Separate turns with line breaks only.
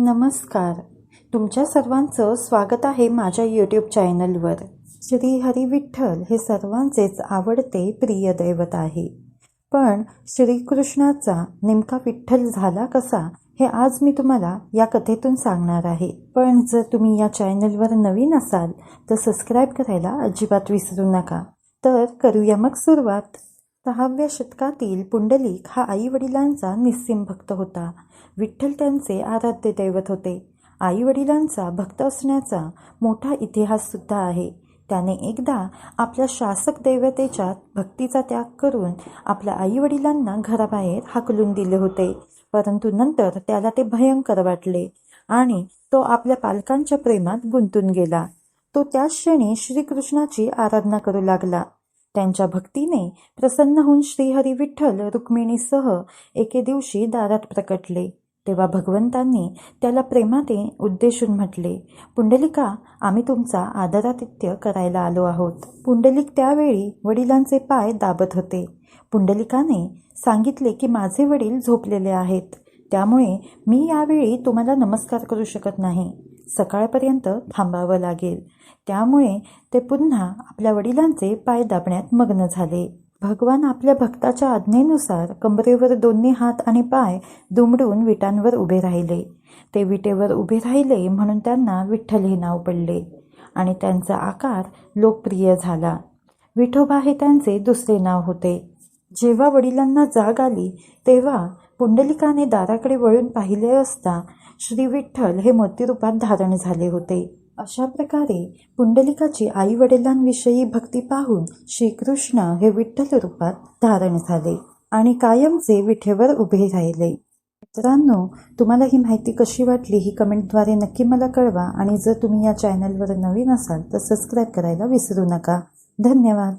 नमस्कार. तुमच्या सर्वांचं स्वागत आहे माझ्या यूट्यूब चॅनलवर श्री हरी विठ्ठल हे सर्वांचेच आवडते प्रिय दैवत आहे. पण श्रीकृष्णाचा नेमका विठ्ठल झाला कसा हे आज मी तुम्हाला या कथेतून सांगणार आहे. पण जर तुम्ही या चॅनलवर नवीन असाल तर सबस्क्राईब करायला अजिबात विसरू नका. तर करूया मग सुरुवात. सहाव्या शतकातील पुंडलिक हा आई वडिलांचा निस्सीम भक्त होता. विठ्ठल त्यांचे आराध्य दैवत होते. आई वडिलांचा भक्त असण्याचा मोठा इतिहास सुद्धा आहे. त्याने एकदा आपल्या शासक दैवतेच्या भक्तीचा त्याग करून आपल्या आई वडिलांना घराबाहेर हाकलून दिले होते. परंतु नंतर त्याला ते भयंकर वाटले आणि तो आपल्या पालकांच्या प्रेमात गुंतून गेला. तो त्याच क्षणी श्रीकृष्णाची आराधना करू लागला. त्यांच्या भक्तीने प्रसन्न होऊन श्रीहरी विठ्ठल रुक्मिणीसह एके दिवशी दारात प्रकटले. तेव्हा भगवंतांनी त्याला प्रेमाने उद्देशून म्हटले पुंडलिका आम्ही तुमचा आदरातिथ्य करायला आलो आहोत. पुंडलिक त्यावेळी वडिलांचे पाय दाबत होते. पुंडलिकाने सांगितले की माझे वडील झोपलेले आहेत. त्यामुळे मी यावेळी तुम्हाला नमस्कार करू शकत नाही. सकाळपर्यंत थांबावं लागेल. त्यामुळे ते पुन्हा आपल्या वडिलांचे पाय दाबण्यात मग्न झाले. भगवान आपल्या भक्ताच्या आज्ञेनुसार कमरेवर दोन्ही हात आणि पाय दुमडून विटांवर उभे राहिले. ते विटेवर उभे राहिले म्हणून त्यांना विठ्ठल हे नाव पडले आणि त्यांचा आकार लोकप्रिय झाला. विठोबा हे त्यांचे दुसरे नाव होते. जेव्हा वडिलांना जाग आली तेव्हा पुंडलिकाने दाराकडे वळून पाहिले असता श्री विठ्ठल हे मूर्तिरूपात धारण झाले होते. अशा प्रकारे पुंडलिकाची आई वडिलांविषयी भक्ती पाहून श्रीकृष्ण हे विठ्ठल रूपात धारण झाले आणि कायमचे विठेवर उभे राहिले. मित्रांनो तुम्हाला ही माहिती कशी वाटली ही कमेंटद्वारे नक्की मला कळवा आणि जर तुम्ही या चॅनलवर नवीन असाल तर सबस्क्राईब करायला विसरू नका. धन्यवाद.